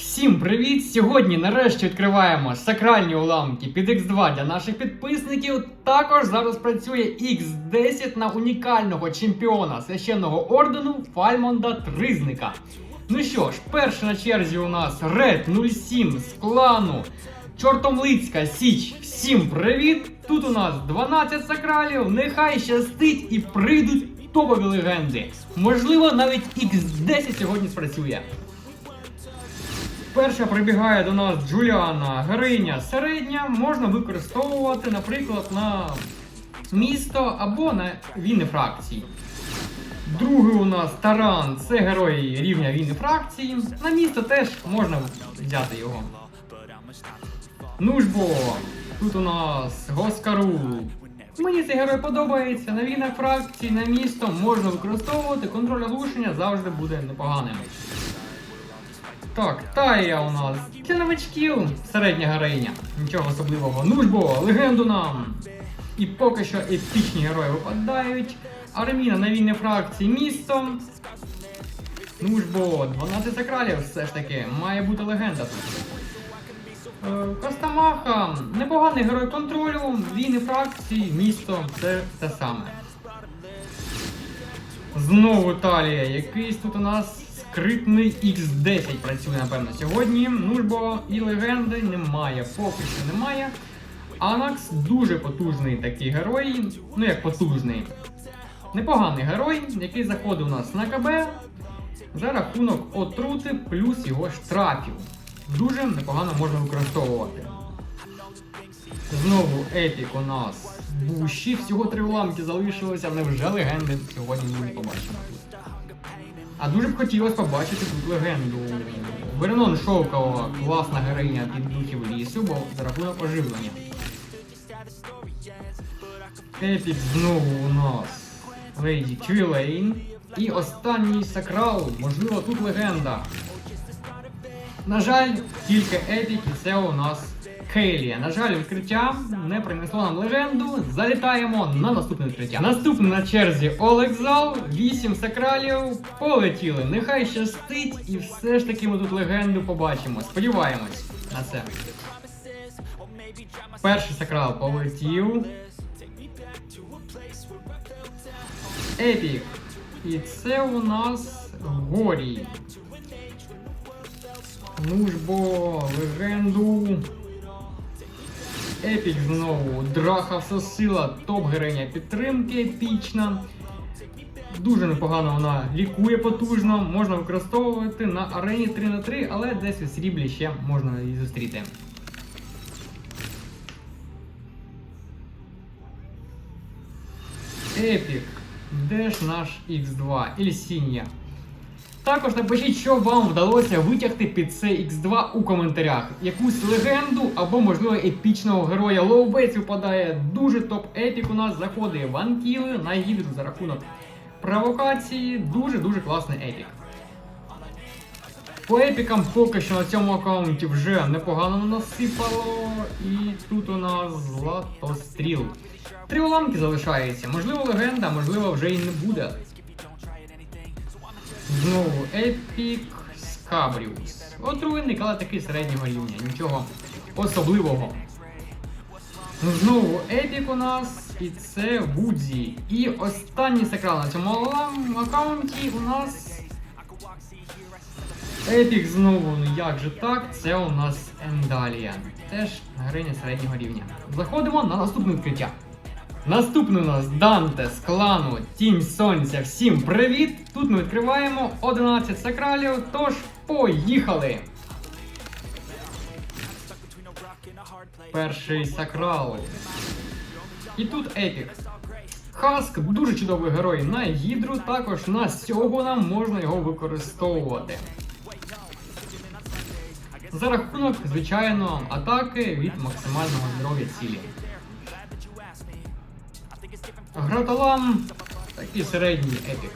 Всім привіт! Сьогодні нарешті відкриваємо сакральні уламки під X2 для наших підписників. Також зараз працює X10 на унікального чемпіона священного ордену Фальмонда Тризника. Ну що ж, перший на черзі у нас Red 07 з клану Чортомлицька Січ. Всім привіт! Тут у нас 12 сакралів, нехай щастить і прийдуть топові легенди. Можливо, навіть X10 сьогодні спрацює. Перша прибігає до нас Джуліана Героїня середня, можна використовувати, наприклад, на місто або на війни фракції. Другий у нас Таран це герой рівня війни фракції. На місто теж можна взяти його. Ну ж бо, тут у нас Госкару. Мені цей герой подобається. На війнах фракції, на місто можна використовувати, контроль оглушення завжди буде непоганим. Так, Тая у нас для новачків, середня героїня. Нічого особливого. Ну ж бо, легенду нам. І поки що епічні герої випадають. Арміна на війни фракції місто. Ну ж бо, 12 сакралів все ж таки, має бути легенда тут. Е, Костамаха, непоганий герой контролю, війни фракції, місто, це те саме. Знову талія, якийсь тут у нас скритний X10 працює, напевно, сьогодні. Ну ж бо і легенди немає, поки що немає. Анакс дуже потужний такий герой, ну як потужний. Непоганий герой, який заходить у нас на КБ за рахунок отрути плюс його штрафів. Дуже непогано можна використовувати. Знову епік у нас буші, всього три уламки залишилося, невже легенди сьогодні ми не побачимо. А дуже б хотілося побачити тут легенду. Вернон Шовкова, класна героїня під духів лісу, бо за рахунок оживлення. Епік знову у нас Леді Трілейн. І останній сакрал, можливо, тут легенда. На жаль, тільки епік і це у нас Кейлія. На жаль, відкриття не принесло нам легенду. Залітаємо на наступне відкриття. Наступне на черзі Олекзал, 8 сакралів. Полетіли. Нехай щастить, і все ж таки ми тут легенду побачимо. Сподіваємось на це. Перший сакрал полетів. Епік. І це у нас Горій. Ну ж бо, легенду. Епік знову. Драха всесила, топ героїня підтримки, епічна. Дуже непогано вона лікує потужно, можна використовувати на арені 3 на 3 але десь у сріблі ще можна її зустріти. Епік. Де ж наш X2? Ільсінія. Також напишіть, що вам вдалося витягти під цей X2 у коментарях. Якусь легенду або, можливо, епічного героя Лоубейс випадає. Дуже топ-епік у нас заходить ванкіли на гідру за рахунок провокації. Дуже-дуже класний епік. По епікам поки що на цьому аккаунті вже непогано насипало. І тут у нас златостріл. Три уламки залишається. Можливо, легенда, можливо, вже і не буде. Знову епік Скабріус. Отруйник, але такий середнього рівня. Нічого особливого. Ну, Знову епік у нас, і це Вудзі. І останній сакрал на цьому аккаунті у нас. Епік знову, ну як же так? Це у нас Ендалія. Теж героїня середнього рівня. Заходимо на наступне відкриття. Наступний у нас Данте з клану Тінь Сонця. Всім привіт! Тут ми відкриваємо 11 сакралів, тож поїхали! Перший сакрал. І тут епік. Хаск дуже чудовий герой на гідру, також на сьогодні можна його використовувати. За рахунок, звичайно, атаки від максимального здоров'я цілі. Граталам такий середній епік.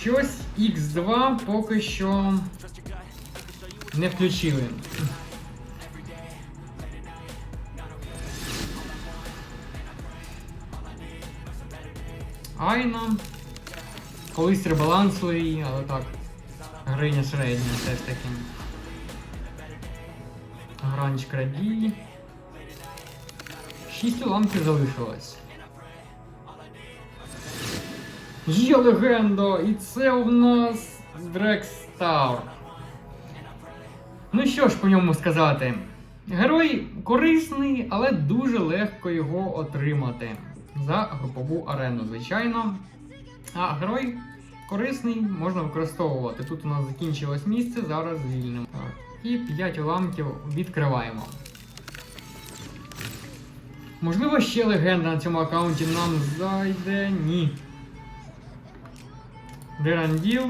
Щось X2 поки що не включили. Айна. Колись ребалансили але так. Гриня середня все ж таки. Гранч крадій. Шість уламків залишилось. Є легенда! І це у нас Дрекстар. Ну що ж по ньому сказати? Герой корисний, але дуже легко його отримати за групову арену, звичайно. А герой корисний, можна використовувати. Тут у нас закінчилось місце, зараз звільнимо. І 5 уламків відкриваємо. Можливо, ще легенда на цьому аккаунті нам зайде. Ні. Деранділ.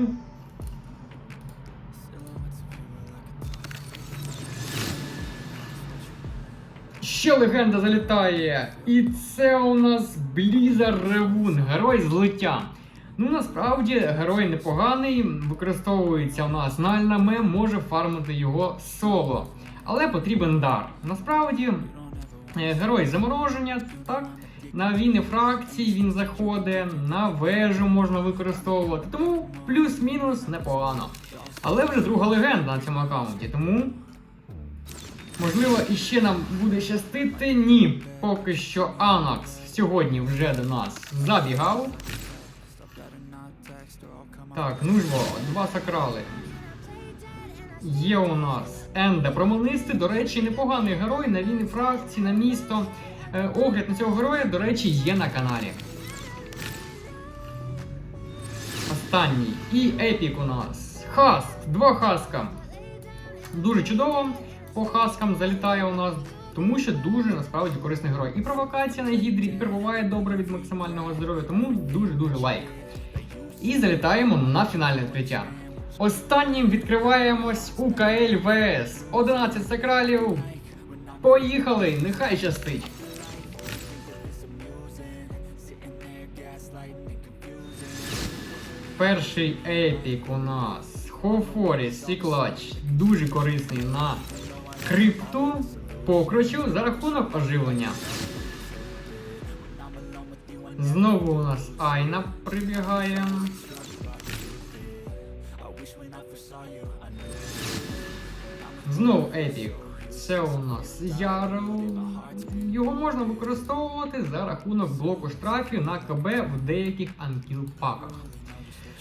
Ще легенда залітає. І це у нас Блізар Ревун, герой злиття. Ну насправді герой непоганий, використовується у нас на альнаме, може фармити його соло. Але потрібен дар. Насправді, герой замороження, так. На війни фракцій він заходить, на вежу можна використовувати. Тому плюс-мінус непогано. Але вже друга легенда на цьому аккаунті, тому Можливо, іще нам буде щастити. Ні, поки що Анакс сьогодні вже до нас забігав. Так, ну ж два сакрали. Є у нас Енда Променисти, до речі, непоганий герой на війни фракції, на місто. Е, огляд на цього героя, до речі, є на каналі. Останній. І епік у нас. Хаск, два хаска. Дуже чудово по хаскам залітає у нас, тому що дуже насправді корисний герой. І провокація на гідрі, і прибуває добре від максимального здоров'я, тому дуже-дуже лайк. І залітаємо на фінальне відкриття. Останнім відкриваємось у КЛ ВС. 11 сакралів. Поїхали! Нехай щастить! Перший епік у нас. Хофоріс, Сіклач. Дуже корисний на крипту покручу за рахунок оживлення. Знову у нас Айна прибігає. Знову епік. Це у нас Яро. Його можна використовувати за рахунок блоку штрафів на КБ в деяких анкіл-паках.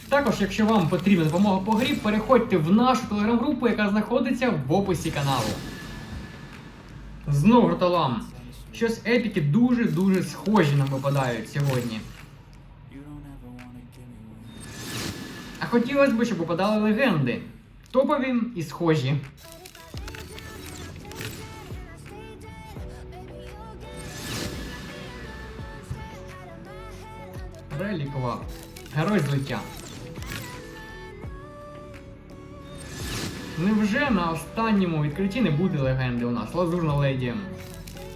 Також, якщо вам потрібна допомога по грі, переходьте в нашу телеграм-групу, яка знаходиться в описі каналу. Знову гроталам. Щось епіки дуже-дуже схожі нам випадають сьогодні. А хотілося б, щоб випадали легенди. Топові і схожі. Релікова. Герой злиття. Невже на останньому відкритті не буде легенди у нас? Лазурна леді.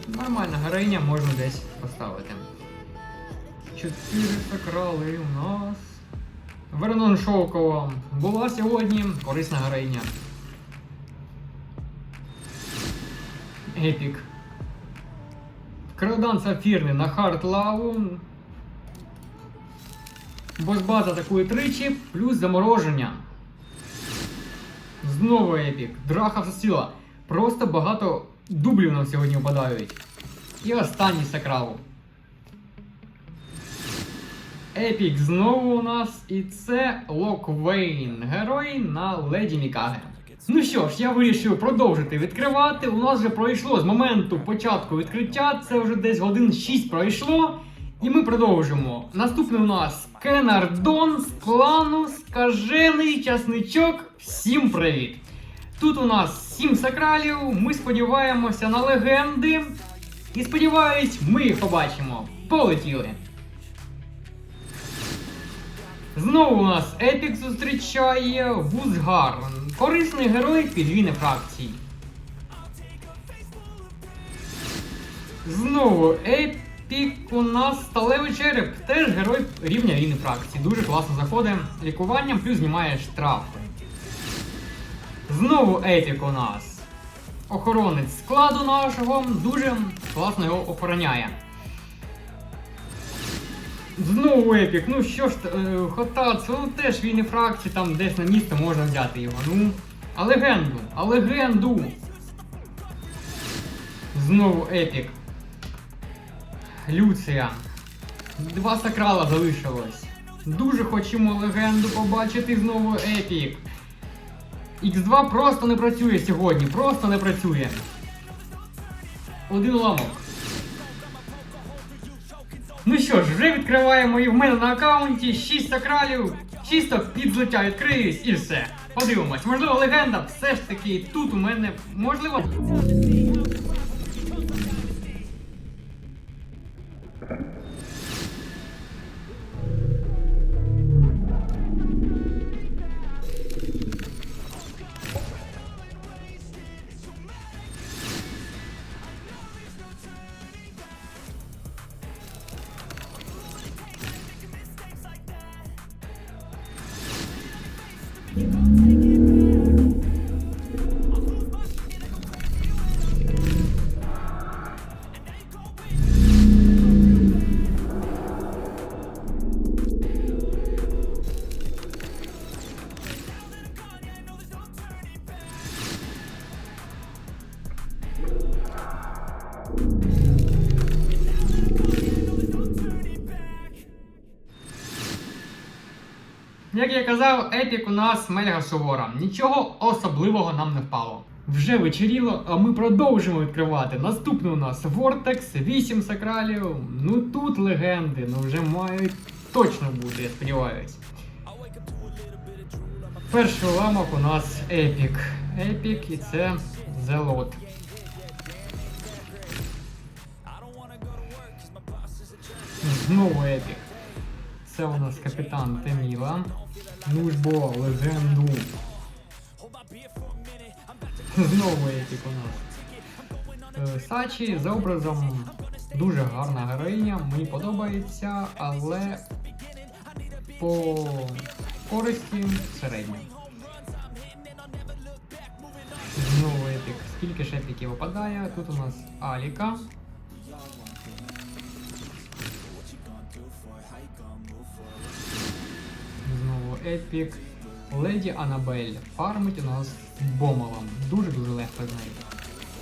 Нормальна героїня можна десь поставити. Чотири сакрали у нас. Вернон Шовкова була сьогодні корисна героїня. Епік. Крадан Сапфірний на хард лаву. Босбаз атакує тричі, плюс замороження. Знову епік. Драха сила. Просто багато дублів нам сьогодні впадають. І останній сакрал. Епік знову у нас. І це Локвейн. Герой на Леді Мікаге. Ну що ж, я вирішив продовжити відкривати. У нас вже пройшло з моменту початку відкриття. Це вже десь годин 6 пройшло. І ми продовжимо. Наступний у нас Кенардон з клану Скажений Часничок. Всім привіт! Тут у нас 7 сакралів. Ми сподіваємося на легенди. І сподіваюсь, ми їх побачимо. Полетіли! Знову у нас Епік зустрічає Вузгар. Корисний герой підвійни фракції. Знову Епік у нас сталевий череп. Теж герой рівня війни фракції. Дуже класно заходить лікуванням, плюс знімає штрафи. Знову Епік у нас. Охоронець складу нашого дуже класно його охороняє. Знову епік. Ну що ж, е, Хотац, ну теж війни фракції, там десь на місто можна взяти його. Ну. А легенду, а легенду. Знову епік. Люція. Два сакрала залишилось. Дуже хочемо легенду побачити знову епік. Х2 просто не працює сьогодні, просто не працює. Один уламок. Ну що ж, вже відкриваємо і в мене на аккаунті 6 сакралів. Чисто під злиття відкриюсь і все. Подивимось, можливо, легенда все ж таки тут у мене можливо. Казав, епік у нас мега сувора. Нічого особливого нам не впало. Вже вечеріло, а ми продовжимо відкривати. Наступний у нас Vortex, 8 сакралів. Ну тут легенди, ну вже мають точно бути, я сподіваюсь. Перший уламок у нас епік. Епік і це Зелот. Знову епік. Це у нас капітан Теміла. Ну легенду. Знову епік у нас. Сачі за образом дуже гарна героїня, мені подобається, але по користі середньо. Знову епік. Скільки ж епіків випадає? Тут у нас Аліка. Епік. Леді Анабель фармить у нас бомолом. Дуже-дуже легко з нею.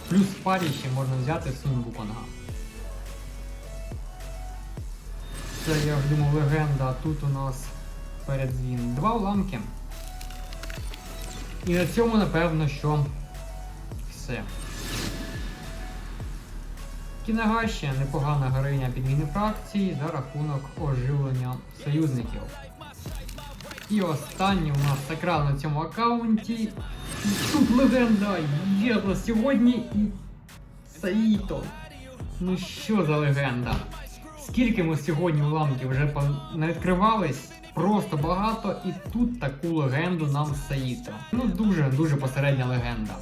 Плюс в парі ще можна взяти Сунбу Конга. Це я ж думав легенда, тут у нас передзвін. Два уламки. І на цьому напевно, що все. Кінагаща непогана героїня підміни фракції за рахунок оживлення союзників. І останній у нас сакрал на цьому аккаунті. Тут легенда є на сьогодні і Саїто. Ну що за легенда? Скільки ми сьогодні уламків вже не відкривались? Просто багато, і тут таку легенду нам Саїто. Ну дуже дуже посередня легенда.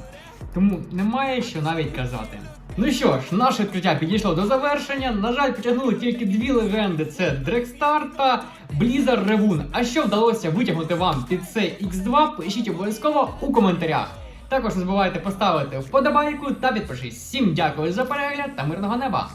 Тому немає що навіть казати. Ну що ж, наше відкриття підійшло до завершення. На жаль, потягнули тільки дві легенди: це Дрекстар та Blizzard Ревун. А що вдалося витягнути вам під цей X2, пишіть обов'язково у коментарях. Також не забувайте поставити вподобайку та підпишись. Всім дякую за перегляд та мирного неба!